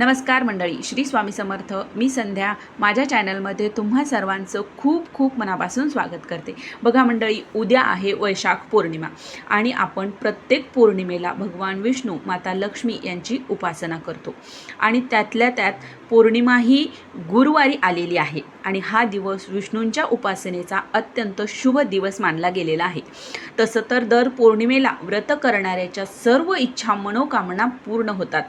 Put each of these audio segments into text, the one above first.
नमस्कार मंडळी श्री स्वामी समर्थ. मी संध्या. माझ्या चॅनलमध्ये तुम्हा सर्वांचं खूप खूप मनापासून स्वागत करते. बघा मंडळी उद्या आहे वैशाख पौर्णिमा आणि आपण प्रत्येक पौर्णिमेला भगवान विष्णू माता लक्ष्मी यांची उपासना करतो. आणि त्यातल्या त्यात पौर्णिमा ही गुरुवारी आलेली आहे. आणि हा दिवस विष्णूंच्या उपासनेचा अत्यंत शुभ दिवस मानला गेलेला आहे. तसं तर दर पौर्णिमेला व्रत करणाऱ्याच्या सर्व इच्छा मनोकामना पूर्ण होतात.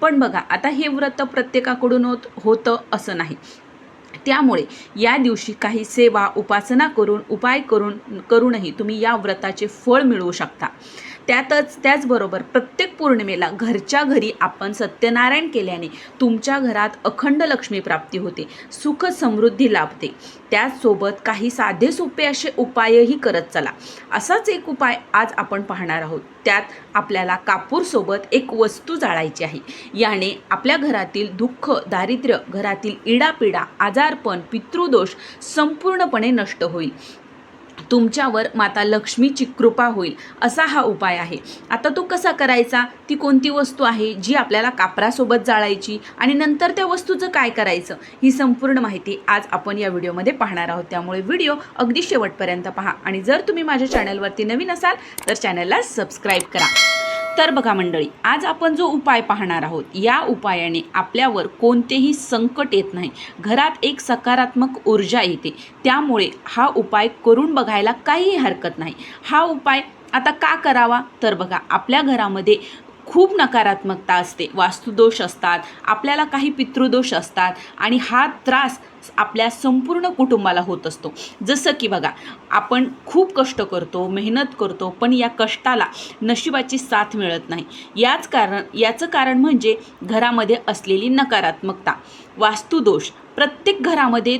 पण बघा आता हे व्रत प्रत्येकाकडून होत होतं असं नाही. त्यामुळे या दिवशी काही सेवा उपासना करून उपाय करून करूनही तुम्ही या व्रताचे फळ मिळवू शकता. त्यातच त्याचबरोबर प्रत्येक पौर्णिमेला घरच्या घरी आपण सत्यनारायण केल्याने तुमच्या घरात अखंड लक्ष्मी प्राप्ती होते सुख समृद्धी लाभते. त्याचसोबत काही साधे सोपे असे उपायही करत चला. असाच एक उपाय आज आपण पाहणार आहोत. त्यात आपल्याला कापूरसोबत एक वस्तू जाळायची आहे. याने आपल्या घरातील दुःख दारिद्र्य घरातील इडापिडा आजारपण पितृदोष संपूर्णपणे नष्ट होईल. तुमच्यावर माता लक्ष्मीची कृपा होईल असा हा उपाय आहे. आता तो कसा करायचा? ती कोणती वस्तू आहे जी आपल्याला कापरासोबत जाळायची? आणि नंतर त्या वस्तूचं काय करायचं? ही संपूर्ण माहिती आज आपण या व्हिडिओमध्ये पाहणार आहोत. त्यामुळे व्हिडिओ अगदी शेवटपर्यंत पहा. आणि जर तुम्ही माझ्या चॅनलवरती नवीन असाल तर चॅनलला सबस्क्राईब करा. तर बघा मंडळी आज आपण जो उपाय पाहणार आहोत या उपायाने आपल्यावर कोणतेही संकट येत नाही. घरात एक सकारात्मक ऊर्जा येते. त्यामुळे हा उपाय करून बघायला काहीही हरकत नाही. हा उपाय आता का करावा? तर बघा आपल्या घरामध्ये खूप नकारात्मकता असते. वास्तुदोष असतात आपल्याला काही पितृदोष असतात आणि हा त्रास आपल्या संपूर्ण कुटुंबाला होत असतो. जसं की बघा आपण खूप कष्ट करतो मेहनत करतो पण या कष्टाला नशिबाची साथ मिळत नाही. याच कारण याचं कारण म्हणजे घरामध्ये असलेली नकारात्मकता. वास्तुदोष प्रत्येक घरामध्ये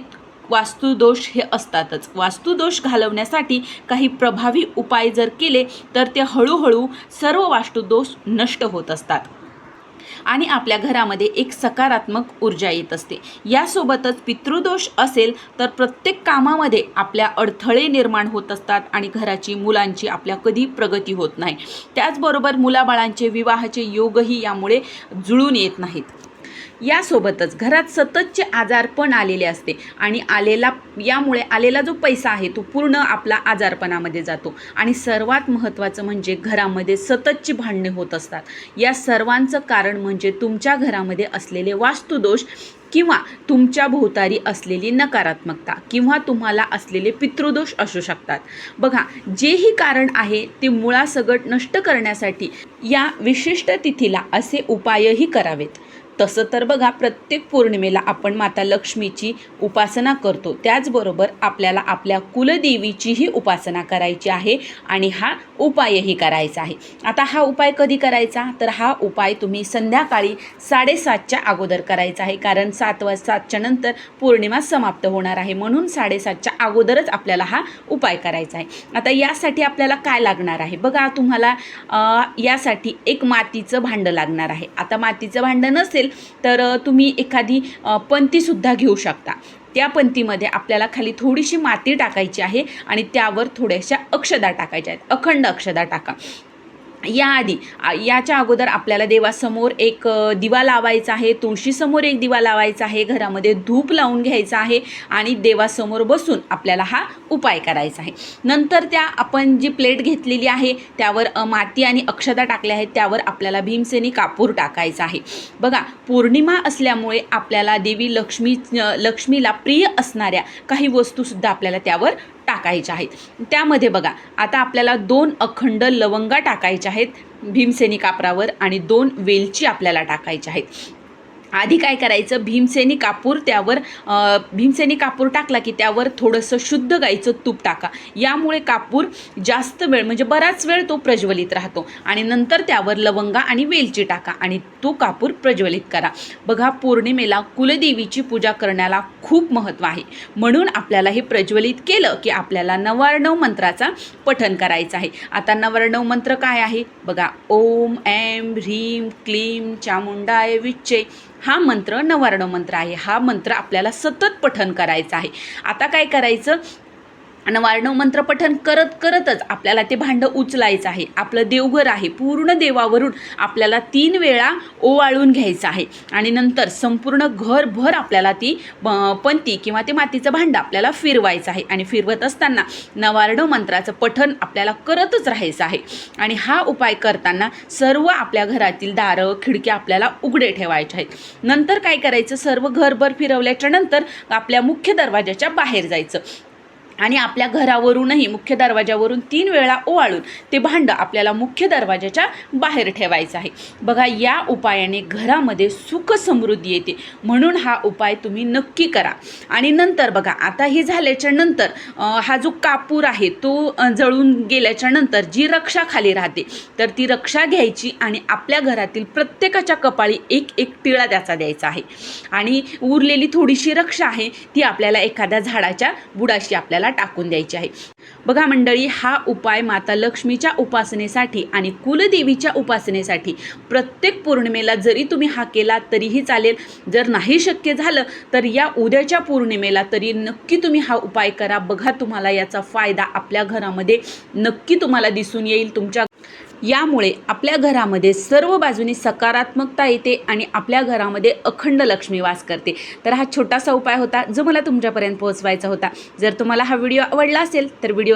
वास्तुदोष हे असतातच. वास्तुदोष घालवण्यासाठी काही प्रभावी उपाय जर केले तर ते हळूहळू सर्व वास्तुदोष नष्ट होत असतात. आणि आपल्या घरामध्ये एक सकारात्मक ऊर्जा येत असते. यासोबतच पितृदोष असेल तर प्रत्येक कामामध्ये आपल्या अडथळे निर्माण होत असतात आणि घराची मुलांची आपल्या कधी प्रगती होत नाही. त्याचबरोबर मुलाबाळांचे विवाहाचे योगही यामुळे जुळून येत नाहीत. यासोबतच घरात सततचे आजारपण आलेले असते आणि आलेला यामुळे आलेला जो पैसा आहे तो पूर्ण आपला आजारपणामध्ये जातो. आणि सर्वात महत्त्वाचं म्हणजे घरामध्ये सततची भांडणे होत असतात. या सर्वांचं कारण म्हणजे तुमच्या घरामध्ये असलेले वास्तुदोष किंवा तुमच्या भोवतारी असलेली नकारात्मकता किंवा तुम्हाला असलेले पितृदोष असू शकतात. बघा जेही कारण आहे ते मुळासगट नष्ट करण्यासाठी या विशिष्ट तिथीला असे उपायही करावेत. तसं तर बघा प्रत्येक पौर्णिमेला आपण माता लक्ष्मीची उपासना करतो. त्याचबरोबर आपल्याला आपल्या कुलदेवीचीही उपासना करायची आहे आणि हा उपायही करायचा आहे. आता हा उपाय कधी करायचा? तर हा उपाय तुम्ही संध्याकाळी साडेसातच्या अगोदर करायचा आहे. कारण सात वाज सातच्या नंतर पौर्णिमा समाप्त होणार आहे. म्हणून साडेसातच्या अगोदरच आपल्याला हा उपाय करायचा आहे. आता यासाठी आपल्याला काय लागणार आहे? बघा तुम्हाला यासाठी एक मातीचं भांडं लागणार आहे. आता मातीचं भांडं नसेल तर तुम्ही एखादी पंतीसुद्धा घेऊ शकता. त्या पंतीमध्ये आपल्याला खाली थोडीशी माती टाकायची आहे आणि त्यावर थोड्याशा अक्षदा टाकायच्या आहेत. अखंड अक्षदा टाका. याआधी याच्या अगोदर आपल्याला देवासमोर एक दिवा लावायचा आहे तुळशीसमोर एक दिवा लावायचा आहे घरामध्ये धूप लावून घ्यायचा आहे आणि देवासमोर बसून आपल्याला हा उपाय करायचा आहे. नंतर त्या आपण जी प्लेट घेतलेली आहे त्यावर माती आणि अक्षता टाकल्या आहेत त्यावर आपल्याला भीमसेनी कापूर टाकायचा आहे. बघा पौर्णिमा असल्यामुळे आपल्याला देवी लक्ष्मी लक्ष्मीला प्रिय असणाऱ्या काही वस्तूसुद्धा आपल्याला त्यावर टाकायच्या आहेत. त्यामध्ये बघा आता आपल्याला दोन अखंड लवंगा टाकायच्या आहेत भीमसेनी कापरावर आणि दोन वेलची आपल्याला टाकायच्या आहेत. आधी काय करायचं भीमसेनी कापूर त्यावर भीमसेनी कापूर टाकला की त्यावर थोडंसं शुद्ध गाईचं तूप टाका. यामुळे कापूर जास्त वेळ म्हणजे बराच वेळ तो प्रज्वलित राहतो. आणि नंतर त्यावर लवंगा आणि वेलची टाका आणि तो कापूर प्रज्वलित करा. बघा पौर्णिमेला कुलदेवीची पूजा करण्याला खूप महत्त्व आहे. म्हणून आपल्याला हे प्रज्वलित केलं की आपल्याला नवार्णव मंत्राचा पठन करायचं आहे. आता नवार्णव मंत्र काय आहे? बघा ओम ऐम ह्रीम क्लीम चामुंडाय विच्चे. हा मंत्र नवार्ण मंत्र आहे. हा मंत्र आपल्याला सतत पठन करायचा आहे. आता काय करायचं? नवार्णव मंत्र पठण करत करतच आपल्याला ते भांडं उचलायचं आहे. आपलं देवघर आहे. पूर्ण देवावरून आपल्याला तीन वेळा ओवाळून घ्यायचं आहे. आणि नंतर संपूर्ण घरभर आपल्याला ती पंती किंवा ते मातीचं भांडं आपल्याला फिरवायचं आहे. आणि फिरवत असताना नवार्णव मंत्राचं पठण आपल्याला करतच राहायचं आहे. आणि हा उपाय करताना सर्व आपल्या घरातील दारं खिडक्या आपल्याला उघडे ठेवायचे आहेत. नंतर काय करायचं? सर्व घरभर फिरवल्याच्या नंतर आपल्या मुख्य दरवाजाच्या बाहेर जायचं. आणि आपल्या घरावरूनही मुख्य दरवाजावरून तीन वेळा ओवाळून ते भांडं आपल्याला मुख्य दरवाजाच्या बाहेर ठेवायचं आहे. बघा या उपायाने घरामध्ये सुख समृद्धी येते. म्हणून हा उपाय तुम्ही नक्की करा. आणि नंतर बघा आता हे झाल्याच्यानंतर हा जो कापूर आहे तो जळून गेल्याच्यानंतर जी रक्षा खाली राहते तर ती रक्षा घ्यायची आणि आपल्या घरातील प्रत्येकाच्या कपाळी एक एक टिळा त्याचा द्यायचा आहे. आणि उरलेली थोडीशी रक्षा आहे ती आपल्याला एखाद्या झाडाच्या बुडाशी आपल्याला टाकून द्यायची आहे. बघा मंडळी हा उपाय माता लक्ष्मीच्या उपासनेसाठी आणि कुलदेवीच्या उपासनेसाठी प्रत्येक पौर्णिमेला जरी तुम्ही हा केला तरीही चालेल. जर नाही शक्य झालं तर या उद्याच्या पौर्णिमेला तरी नक्की तुम्ही हा उपाय करा. बघा तुम्हाला याचा फायदा आपल्या घरामध्ये नक्की तुम्हाला दिसून येईल. तुमच्या यामुळे आपल्या घरामध्ये सर्व बाजूनी सकारात्मकता येते आणि आपल्या घरामध्ये अखंड लक्ष्मी वास करते. तर हा छोटासा उपाय होता जो मला तुमच्यापर्यंत पोहोचवायचा होता. जर तुम्हाला हा व्हिडिओ आवडला असेल तर व्हिडिओ